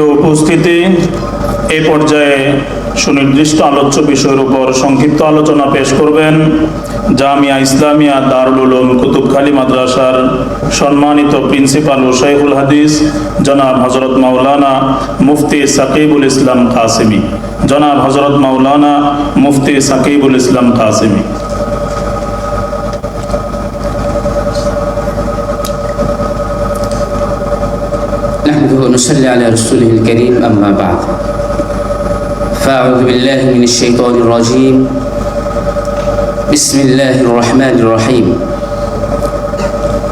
উপস্থিতি এ পর্যায়ে সুনির্দিষ্ট আলোচ্য বিষয়ের উপর সংক্ষিপ্ত আলোচনা পেশ করবেন জামিয়া ইসলামিয়া দারুল উলুম কুতুবখালী মাদ্রাসার সম্মানিত প্রিন্সিপাল ও শাইখুল হাদিস, জনাব হজরত মাওলানা মুফতি সাকিবুল ইসলাম কাসিমি। জনাব হজরত মাওলানা মুফতি সাকিবুল ইসলাম কাসিমি। ونصلي على رسوله الكريم أما بعد فأعوذ بالله من الشيطان الرجيم بسم الله الرحمن الرحيم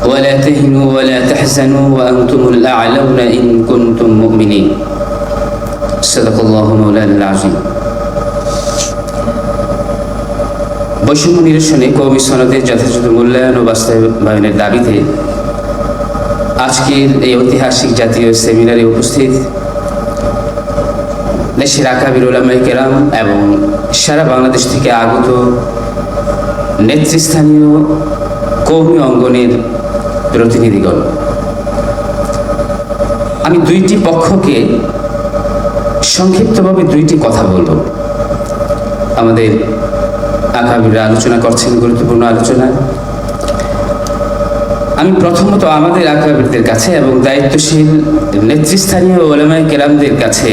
ولا تهنوا ولا تحزنوا وأنتم الأعلون إن كنتم مؤمنين صدق الله مولانا العظيم বৈষম্য নিরসনে কবি সনদের যথাযথ মূল্যায়ন ও বাস্তবায়নের দাবিতে আজকের এই ঐতিহাসিক জাতীয় সেমিনারে উপস্থিত দেশের আকাবির ওলামাই কেরাম এবং সারা বাংলাদেশ থেকে আগত নেতৃস্থানীয় কৌমি অঙ্গনের প্রতিনিধিগণ। আমি দুইটি পক্ষকে সংক্ষিপ্তভাবে দুইটি কথা বলব। আমাদের আকাবিরা আলোচনা করছেন গুরুত্বপূর্ণ আলোচনা। আমি প্রথমত আমাদের আকাবিরদের কাছে এবং দায়িত্বশীল নেতৃস্থানীয় ওলামায় কেরামদের কাছে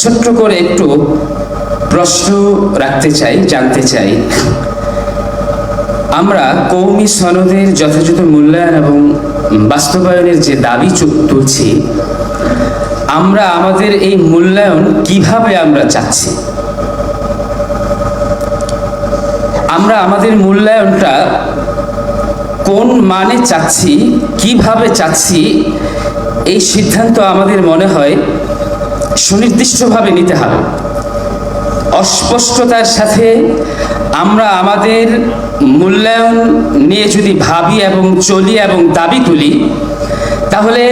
ছোট্ট করে একটু প্রশ্ন রাখতে চাই, জানতে চাই। আমরা কৌমি সনদের যথাযথ মূল্যায়ন এবং বাস্তবায়নের যে দাবি তুলছি, আমরা আমাদের এই মূল্যায়ন কীভাবে আমরা চাচ্ছি? আমরা আমাদের মূল্যায়নটা কোন মানে চাচ্ছি, কীভাবে চাচ্ছি, এই সিদ্ধান্ত আমাদের মনে হয় সুনির্দিষ্টভাবে নিতে হবে। অস্পষ্টতার সাথে আমরা আমাদের মূল্যায়ন নিয়ে যদি ভাবি এবং চলি এবং দাবি তুলি, তাহলে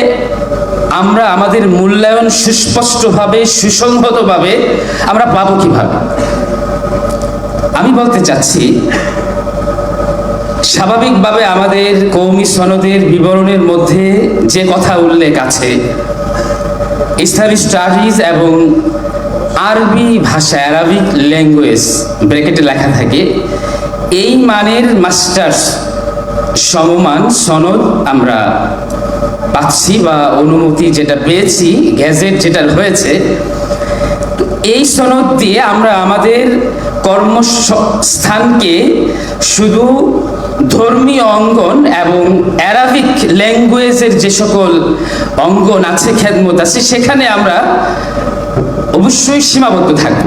আমরা আমাদের মূল্যায়ন সুস্পষ্টভাবে, সুসংহতভাবে আমরা পাবো কীভাবে? আমি বলতে চাচ্ছি, স্বাভাবিকভাবে আমাদের কৌমি সনদের বিবরণের মধ্যে যে কথা উল্লেখ আছে ইসলামিক স্টাডিজ এবং আরবি ভাষা অ্যারাবিক ল্যাঙ্গুয়েজ ব্র্যাকেটে লেখা থাকে, এই মানের মাস্টার্স সমমান সনদ আমরা পাচ্ছি বা অনুমতি যেটা পেয়েছি গ্যাজেট যেটা হয়েছে এই সনদ দিয়ে আমরা আমাদের কর্মস্থানকে শুধু ধর্মীয় অঙ্গন এবং অ্যারাবিক ল্যাঙ্গুয়েজের যে সকল অঙ্গন আছে, খেদমত আছে, সেখানে আমরা অবশ্যই সীমাবদ্ধ থাকব।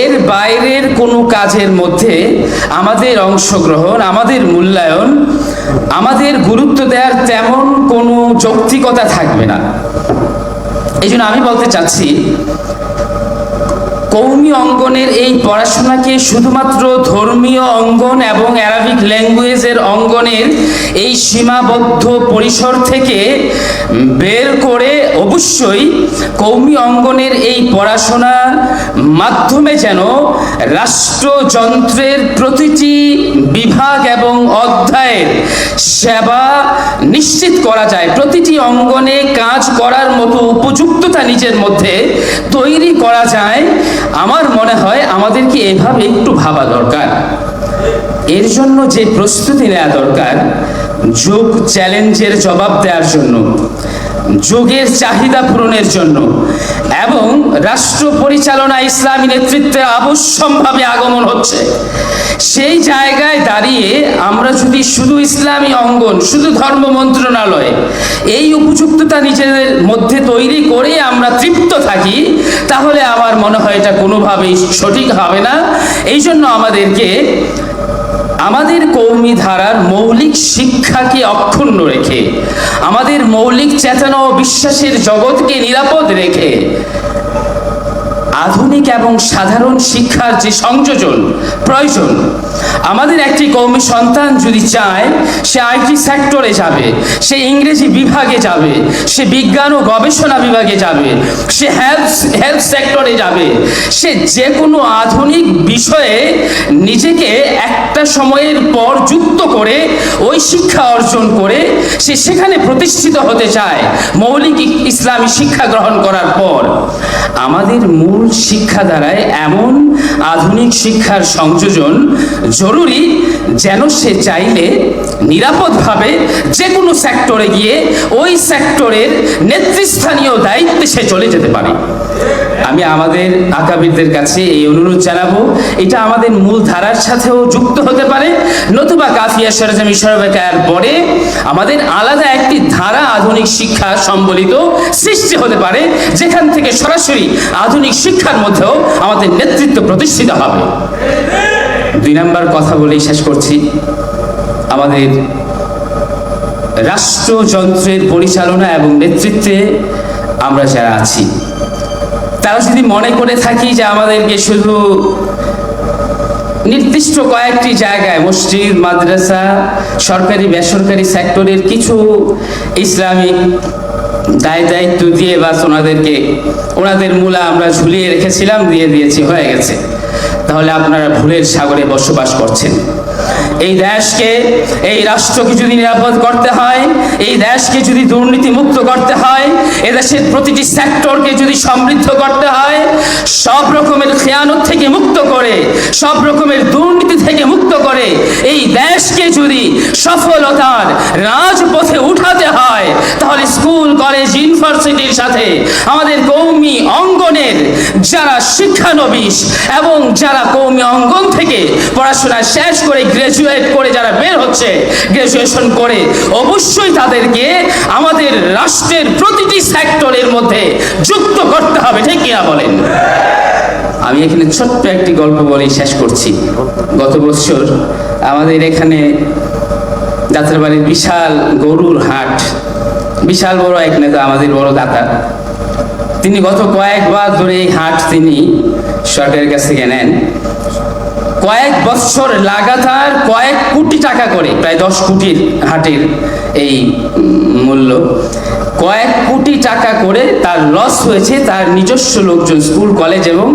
এর বাইরের কোনো কাজের মধ্যে আমাদের অংশগ্রহণ, আমাদের মূল্যায়ন, আমাদের গুরুত্ব দেওয়ার তেমন কোনো যৌক্তিকতা থাকবে না। এই আমি বলতে চাচ্ছি কৌমি অঙ্গনের এই পড়াশোনাকে শুধুমাত্র ধর্মীয় অঙ্গন এবং অ্যারাবিক ল্যাঙ্গুয়েজের অঙ্গনের এই সীমাবদ্ধ পরিসর থেকে বের করে অবশ্যই কৌমি অঙ্গনের এই পড়াশোনা মাধ্যমে যেন রাষ্ট্রযন্ত্রের প্রতিটি বিভাগ এবং অধ্যায়ের সেবা নিশ্চিত করা যায়। প্রতিটি অঙ্গনে কাজ করার মতো উপযুক্ততা নিজের মধ্যে তৈরি করা যায়। আমার মনে হয় আমাদেরকে এভাবে একটু ভাবা দরকার। এর জন্য যে প্রস্তুতি নেওয়া দরকার, যোগ চ্যালেঞ্জের জবাব দেওয়ার জন্য, যোগের চাহিদা পূরণের জন্য এবং রাষ্ট্র পরিচালনা ইসলামী নেতৃত্বে আবশ্যম্ভাবে আগমন হচ্ছে। সেই জায়গায় দাঁড়িয়ে আমরা যদি শুধু ইসলামী অঙ্গন, শুধু ধর্ম মন্ত্রণালয়, এই উপযুক্ততা নিজেদের মধ্যে তৈরি করে আমরা তৃপ্ত থাকি, তাহলে আমার মনে হয় এটা কোনোভাবেই সঠিক হবে না। এই জন্য আমাদেরকে আমাদের কৌমি ধারার মৌলিক শিক্ষাকে অক্ষুণ্ণ রেখে, আমাদের মৌলিক চেতনা ও বিশ্বাসের জগৎকে নিরাপদ রেখে, আধুনিক এবং সাধারণ শিক্ষার যে সংযোজন, প্রয়োজন, আমাদের একটি কৌমি সন্তান যদি চায়, সে আইটি সেক্টরে যাবে, সে ইংরেজি বিভাগে যাবে, সে বিজ্ঞান ও গবেষণা বিভাগে যাবে, সে হেলথ হেলথ সেক্টরে যাবে, সে যে কোনো আধুনিক বিষয়ে নিজেকে একটা সময়ের পর যুক্ত করে ওই শিক্ষা অর্জন করে সে সেখানে প্রতিষ্ঠিত হতে চায় মৌলিক ইসলামী শিক্ষা গ্রহণ করার পর। আমাদের মূল শিক্ষা দ্বারায় এমন আধুনিক শিক্ষার সংযোজন জরুরি যেন সে চাইলে নিরাপদভাবে যে কোনো সেক্টরে গিয়ে ওই সেক্টরের নেতৃস্থানীয় দায়িত্বে সে চলে যেতে পারে। আমি আমাদের আকাবিরদের কাছে এই অনুরোধ জানাব, এটা আমাদের মূল ধারার সাথেও যুক্ত হতে পারে। নতুবা কাফিয়া সরজামি সরবেকার পরে আমাদের আলাদা একটি ধারা আধুনিক শিক্ষা সম্বলিত সৃষ্টি হতে পারে, যেখান থেকে সরাসরি আধুনিক শিক্ষার মধ্যেও আমাদের নেতৃত্ব প্রতিষ্ঠিত হবে। দুই নাম্বার কথা বলেই শেষ করছি। আমাদের রাষ্ট্রযন্ত্রের পরিচালনা এবং নেতৃত্বে আমরা যারা আছি, তারা যদি মনে করে থাকি যে আমাদেরকে শুধু নির্দিষ্ট কয়েকটি জায়গায়, মসজিদ, মাদ্রাসা, সরকারি, বেসরকারি সেক্টরের কিছু ইসলামিক দায় দায়িত্ব দিয়ে বাস ওনাদেরকে, ওনাদের মূলা আমরা ঝুলিয়ে রেখেছিলাম, দিয়ে দিয়েছি, হয়ে গেছে। তাহলে আপনারা ভুলের সাগরে বসবাস করছেন। এই দেশকে, এই রাষ্ট্রকে যদি নিরাপদ করতে হয়, এই দেশকে যদি দুর্নীতি মুক্ত করতে হয়, এদেশের প্রতিটি সেক্টরকে যদি সমৃদ্ধ করতে হয়, সব রকমের খেয়ানত থেকে মুক্ত করে, সব রকমের দুর্নীতি থেকে মুক্ত করে, এই দেশকে যদি সফলতার রাজপথে উঠাতে হয়, তাহলে স্কুল, কলেজ, ইউনিভার্সিটির সাথে আমাদের কৌমি অঙ্গনের যারা শিক্ষানবিশ এবং যারা কৌমি অঙ্গন থেকে পড়াশোনা শেষ করে গ্রাজুয়েট করে যারা বের হচ্ছে গ্রাজুয়েশন করে অবশ্যই তাদেরকে আমাদের রাষ্ট্রের প্রতিটি সেক্টরের মধ্যে যুক্ত করতে হবে, ঠিক কিনা বলেন? আমি এখানে ছোট্ট একটি গল্প বলে শেষ করছি। গত বছর আমাদের এখানে যাত্রাবাড়ির বিশাল গরুর হাট। বিশাল বড় এক নেতা, আমাদের বড় দাতা। তিনি গত কয়েকবার ধরে এই হাট তিনি সরকারের কাছ থেকে নেন। কয়েক বছর লাগাতার কয়েক কোটি টাকা করে, প্রায় দশ কোটির হাটের এই মূল্য। কয়েক কোটি টাকা করে তার লস হয়েছে তার নিজস্ব লোকজন, স্কুল, কলেজ এবং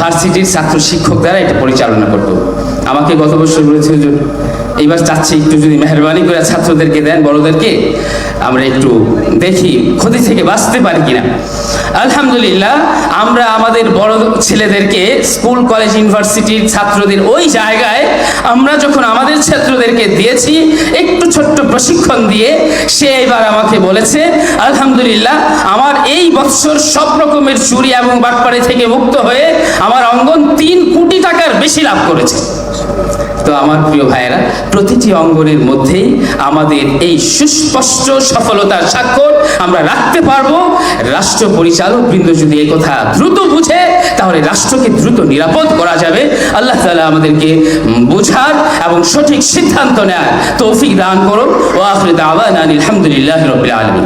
ভার্সিটির ছাত্র শিক্ষক দ্বারা এটা পরিচালনা করত। আমাকে গত বছর বলেছে এইবার চাচ্ছি একটু যদি মেহরবানি করে ছাত্রদেরকে দেন, বড়দেরকে, আমরা একটু দেখি ক্ষতি থেকে বাঁচতে পারি কিনা। আলহামদুলিল্লাহ, আমরা আমাদের বড় ছেলেদেরকে স্কুল, কলেজ, ইউনিভার্সিটির ছাত্রদের ওই জায়গায় আমরা যখন আমাদের ছাত্রদেরকে দিয়েছি, একটু ছোট্ট প্রশিক্ষণ দিয়ে, সে এবার আমাকে বলেছে, আলহামদুলিল্লাহ, আমার এই বৎসর সব রকমের চুরি এবং বাটপাড়ি থেকে মুক্ত হয়ে আমার অঙ্গন তিন কোটি টাকার বেশি লাভ করেছে। তো আমার প্রিয় ভাইয়েরা, প্রতিটি অঙ্গনের মধ্যেই আমাদের এই সুস্পষ্ট সফলতার স্বাক্ষর আমরা রাখতে পারব। রাষ্ট্র পরিচালক বৃন্দ যদি কথা দ্রুত বুঝে, তাহলে রাষ্ট্রকে দ্রুত নিরাপদ করা যাবে। আল্লাহ তালা আমাদেরকে বোঝার এবং সঠিক সিদ্ধান্ত নেয়ার তৌফিক দান করুন। ও আখরি দাওয়ানা আলহামদুলিল্লাহ রবিল আলমী